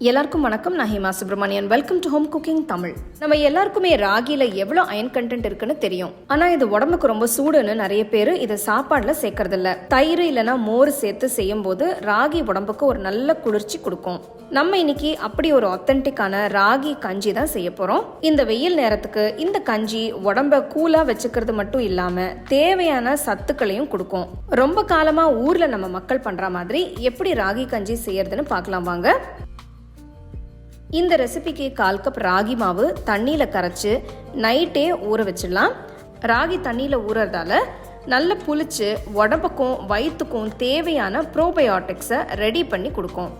எல்லாருக்கும் வணக்கம். நான் Hema Subramanian welcome to home cooking Tamil நம்ம எல்லாருக்குமே ராகியில் எவ்வளோ அயன் கண்டென்ட் இருக்குன்னு தெரியும். ஆனா இது உடம்புக்கு ரொம்ப சூடுன்னு நிறைய பேர் இதை சாப்பாடுல சேர்க்கறது இல்ல தயிர் இல்லைன்னா மோர் சேர்த்து செய்யும் போது ராகி உடம்புக்கு ஒரு நல்ல குளிர்ச்சி கொடுக்கும். நம்ம இன்னைக்கு அப்படி ஒரு ஒத்தன்டிக்கான ராகி கஞ்சி தான் செய்ய போறோம். இந்த வெயில் நேரத்துக்கு இந்த கஞ்சி உடம்ப கூலா வச்சுக்கிறது மட்டும் இல்லாம தேவையான சத்துக்களையும் கொடுக்கும். ரொம்ப காலமா ஊர்ல நம்ம மக்கள் பண்ற மாதிரி எப்படி ராகி கஞ்சி செய்யறதுன்னு பார்க்கலாம் வாங்க. இந்த ரெசிபிக்கு கால் கப் ராகி மாவு தண்ணியில் கரைச்சி நைட்டே ஊற வச்சிடலாம். ராகி தண்ணியில் ஊறுறதால நல்ல புளிச்சு உடம்புக்கும் வயிற்றுக்கும் தேவையான ப்ரோபயோட்டிக்ஸை ரெடி பண்ணி கொடுக்கும்.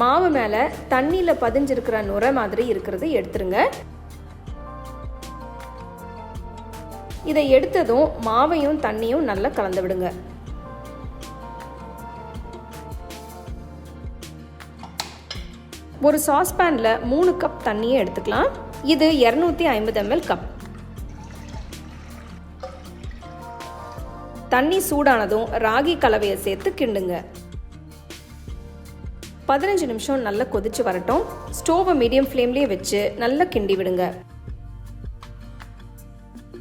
மாவு மேலே தண்ணியில் பதிஞ்சிருக்கிற நுரை மாதிரி இருக்கிறது எடுத்துருங்க. இதை எடுத்ததும் மாவையும் தண்ணியும் நல்லா கலந்து விடுங்க. ஒரு சாஸ்பேனில் மூணு கப் தண்ணியை எடுத்துக்கலாம். இது இரநூத்தி ஐம்பது எம்எல் கப் தண்ணி சூடானதும் ராகி கலவையை சேர்த்து கிண்டுங்க. பதினஞ்சு நிமிஷம் நல்லா கொதிச்சு வரட்டும். ஸ்டோவை மீடியம் ஃப்ளேம்லேயே வச்சு நல்லா கிண்டி விடுங்க.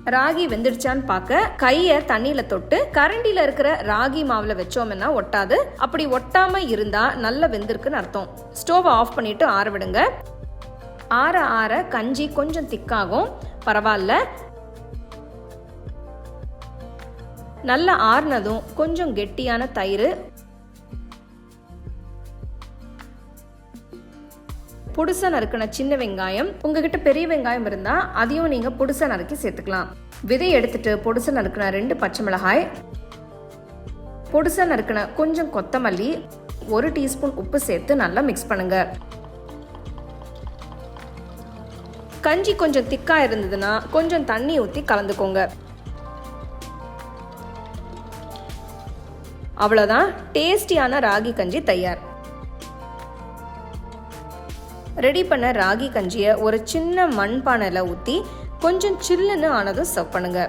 ராகி வெந்துடுச்சான்னு பார்க்க கையை தண்ணியில தொட்டு கரண்டில இருக்கிற ராகி மாவுல வச்சோம்னா ஒட்டாது. அப்படி ஒட்டாம இருந்தா நல்ல வெந்திருக்குன்னு அர்த்தம். ஸ்டோவை ஆஃப் பண்ணிட்டு ஆற விடுங்க. ஆற ஆற கஞ்சி கொஞ்சம் திக்காகும். பரவாயில்ல நல்லா ஆறுனதும் கொஞ்சம் கெட்டியான தயிர் புதுசா நறுக்கின சின்ன வெங்காயம் உங்ககிட்ட பெரிய வெங்காயம் இருந்தால் அதையும் நீங்கள் புதுசா நறுக்கி சேர்த்துக்கலாம். விதை எடுத்துட்டு பொடுசா நறுக்கின ரெண்டு பச்சை மிளகாய் பொடுசா நறுக்கின கொஞ்சம் கொத்தமல்லி ஒரு டீஸ்பூன் உப்பு சேர்த்து நல்லா மிக்ஸ் பண்ணுங்க. கஞ்சி கொஞ்சம் திக்காக இருந்ததுன்னா கொஞ்சம் தண்ணி ஊற்றி கலந்துக்கோங்க. அவ்வளோதான் டேஸ்டியான ராகி கஞ்சி தயார். ரெடி பண்ண ராகி கஞ்சியை ஒரு சின்ன மண்பானையில் ஊற்றி கொஞ்சம் சில்லுன்னு ஆனதும் சர்வ் பண்ணுங்க.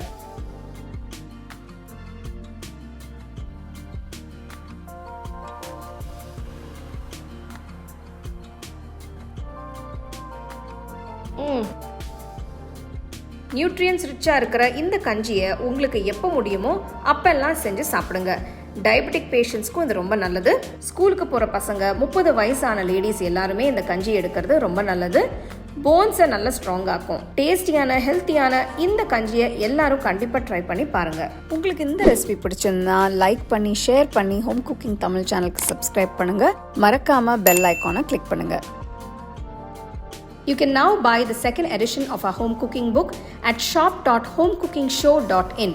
நியூட்ரியன்ஸ் ரிச்சாக இருக்கிற இந்த கஞ்சியை உங்களுக்கு எப்போ முடியுமோ அப்பெல்லாம் செஞ்சு சாப்பிடுங்க. டயபெட்டிக் பேஷண்ட்ஸ்க்கும் இது ரொம்ப நல்லது. ஸ்கூலுக்கு போகிற பசங்க முப்பது வயசான லேடிஸ் எல்லாருமே இந்த கஞ்சி எடுக்கிறது ரொம்ப நல்லது. போன்ஸை நல்லா ஸ்ட்ராங் ஆக்கும். டேஸ்டியான ஹெல்த்தியான இந்த கஞ்சியை எல்லாரும் கண்டிப்பாக ட்ரை பண்ணி பாருங்கள் உங்களுக்கு இந்த ரெசிபி பிடிச்சிருந்தா லைக் பண்ணி ஷேர் பண்ணி ஹோம் குக்கிங் தமிழ் சேனலுக்கு சப்ஸ்கிரைப் பண்ணுங்க. மறக்காம பெல் ஐக்கானை கிளிக் பண்ணுங்க. You can now buy the second edition of our home cooking book at shop.homecookingshow.in.